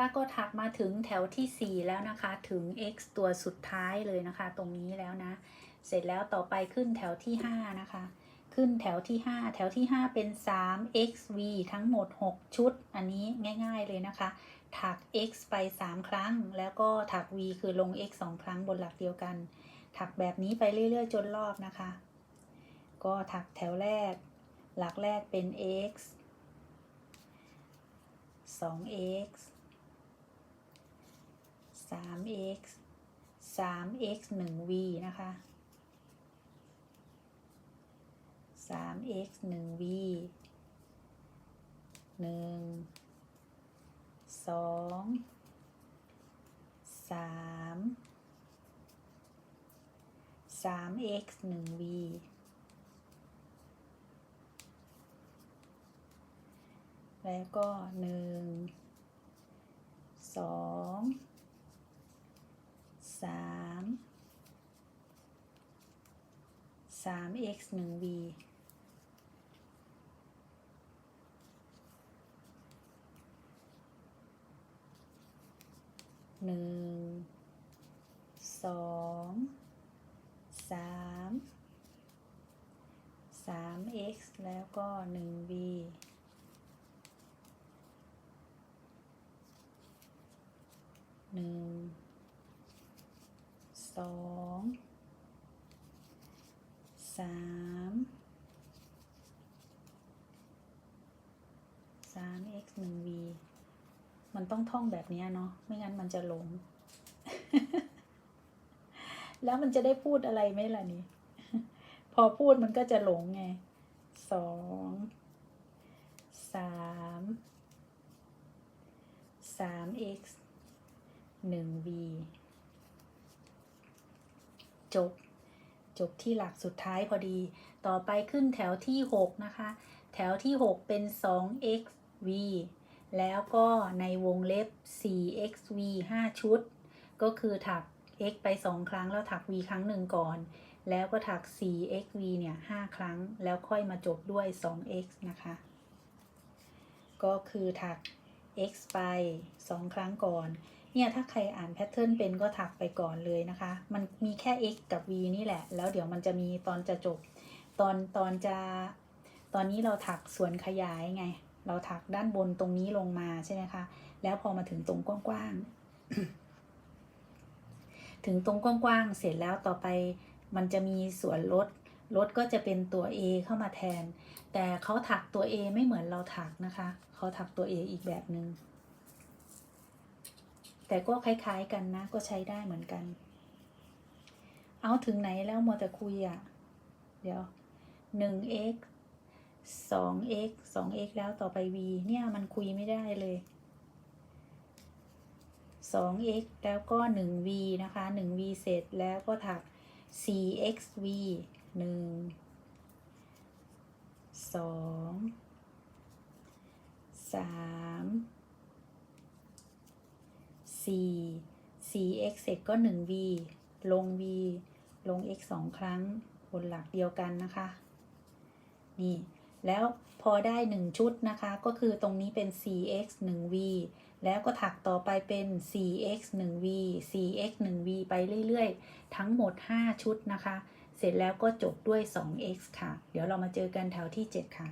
ป้าก็ถักมาถึงแถวที่ 4 แล้วนะคะ ถึง x ตัวสุดท้ายเลยนะคะ ตรงนี้แล้วนะ เสร็จแล้วต่อไปขึ้นแถวที่ 5 นะคะ ขึ้นแถวที่ 5 แถวที่ 5 เป็น 3 xv ทั้งหมด 6 ชุด อันนี้ง่ายๆเลยนะคะ ถัก x ไป 3 ครั้ง แล้วก็ถัก v คือลง x 2 ครั้งบนหลักเดียวกัน ถักแบบนี้ไปเรื่อยๆ จนรอบนะคะ ก็ถักแถวแรก หลักแรกเป็น x 2x 3x 3x 1v นะคะ 3x 1v หนึ่งสองสามสาม x หนึ่ง v แล้วก็หนึ่ง 3x 1 v หนึ่งสองสามสาม x แล้วก็หนึ่ง v หนึ่งสอง สามสาม x หนึ่ง v มันต้องท่องแบบนี้เนาะ ไม่งั้นมันจะหลง แล้วมันจะได้พูดอะไรไหมล่ะนี่ พอพูดมันก็จะหลงไง สอง สาม สาม x หนึ่ง v จบ จบที่หลักสุดท้ายพอดี ต่อไปขึ้นแถวที่ 6 นะคะ แถวที่ 6 เป็น 2 x v แล้วก็ในวงเล็บ 4 x v 5 ชุด ก็คือถัก x ไป 2 ครั้งแล้วถัก v ครั้งหนึ่งก่อน แล้วก็ถัก 4 x v เนี่ย 5 ครั้ง แล้วค่อยมาจบด้วย 2 x นะคะ ก็คือถัก x ไป 2 ครั้งก่อน เนี่ยถ้าใครอ่านแพทเทิร์นเป็นก็ถักไปก่อนเลยนะคะ มันมีแค่ x กับ v นี่แหละ แล้วเดี๋ยวมันจะมีตอนจะจบ ตอนตอนจะตอนนี้เราถักส่วนขยายไง เราถักด้านบนตรงนี้ลงมาใช่ไหมคะ แล้วพอมาถึงตรงกว้างๆ ถึงตรงกว้างๆ เสร็จแล้วต่อไปมันจะมีส่วนลด ลดก็จะเป็นตัว A เข้ามาแทน แต่เขาถักตัว A ไม่เหมือนเราถักนะคะ เขาถักตัว A อีกแบบหนึง่ง แต่ก็คล้ายๆกันนะ ก็ใช้ได้เหมือนกัน เอาถึงไหนแล้วมัวแต่คุยอะ่ะ เดี๋ยวหนึ่ง x สอง x สอง x แล้วต่อไป v เนี่ยมันคุยไม่ได้เลยสอง x แล้วก็หนึ่ง v นะคะหนึ่ง v เสร็จแล้วก็ถัก 4 x v หนึ่งสองสาม สี่สี่ x เสร็จก็หนึ่ง v ลง v ลง x สองครั้งบนหลักเดียวกันนะคะ นี่ แล้วพอได้ 1 ชุดนะคะ ก็คือตรงนี้เป็น 4x 1v แล้วก็ถักต่อไปเป็น 4x 1v 4x 1v ไปเรื่อยๆ ทั้งหมด 5 ชุดนะคะ เสร็จแล้วก็จบด้วย 2x ค่ะ เดี๋ยวเรามาเจอกันแถวที่ 7 ค่ะ